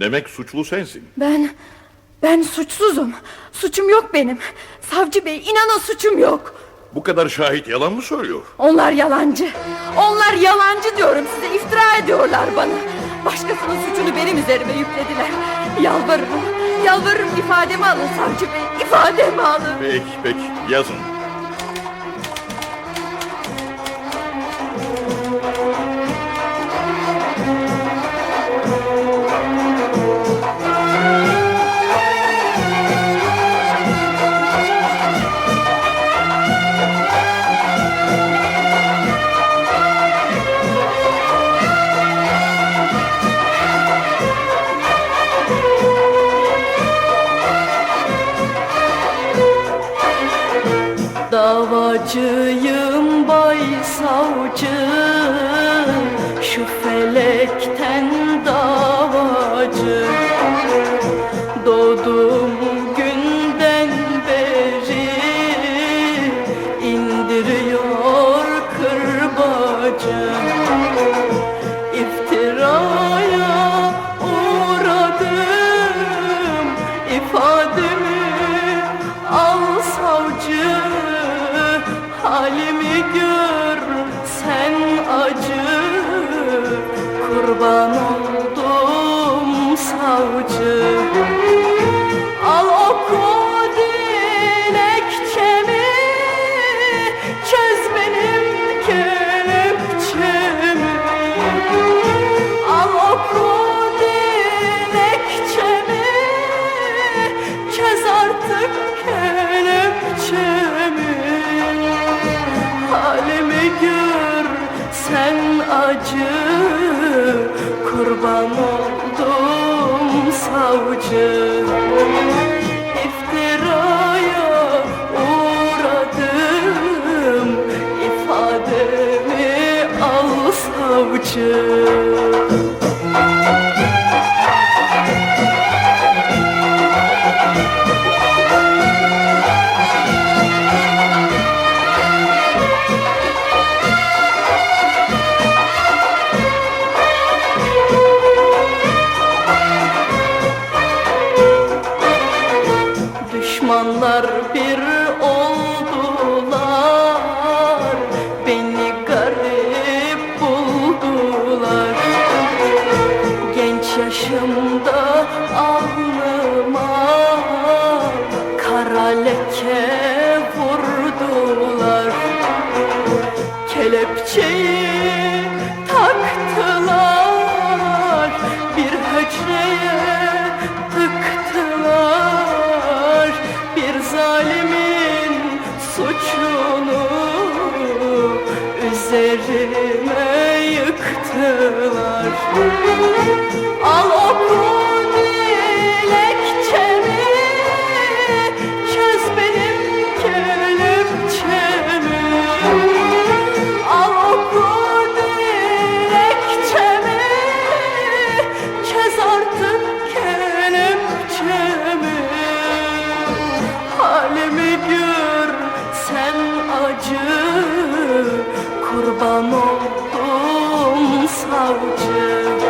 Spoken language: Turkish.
Demek suçlu sensin. Ben, ben suçsuzum. Suçum yok benim. Savcı bey inanın suçum yok. Bu kadar şahit yalan mı söylüyor? Onlar yalancı. Onlar yalancı diyorum size iftira ediyorlar bana. Başkasının suçunu benim üzerime yüklediler. Yalvarırım, yalvarırım ifademi alın savcı bey. ifademi alın. Peki peki yazın. Davacıyım bay savcı. Şu felekten davacı Halimi gör sen acı. Kurban oldum savcı. Al oku dilekçemi Çöz benim kelepçemi gör sen acı Kurban oldum savcı. İftiraya uğradım ifademi al savcı Genç yaşımda alnıma Kara leke vurdular. Kelepçeyi taktılar Bir hücreye tıktılar. Bir zalimin suçunu Üzerime yıktılar acı Kurban oldum savcı.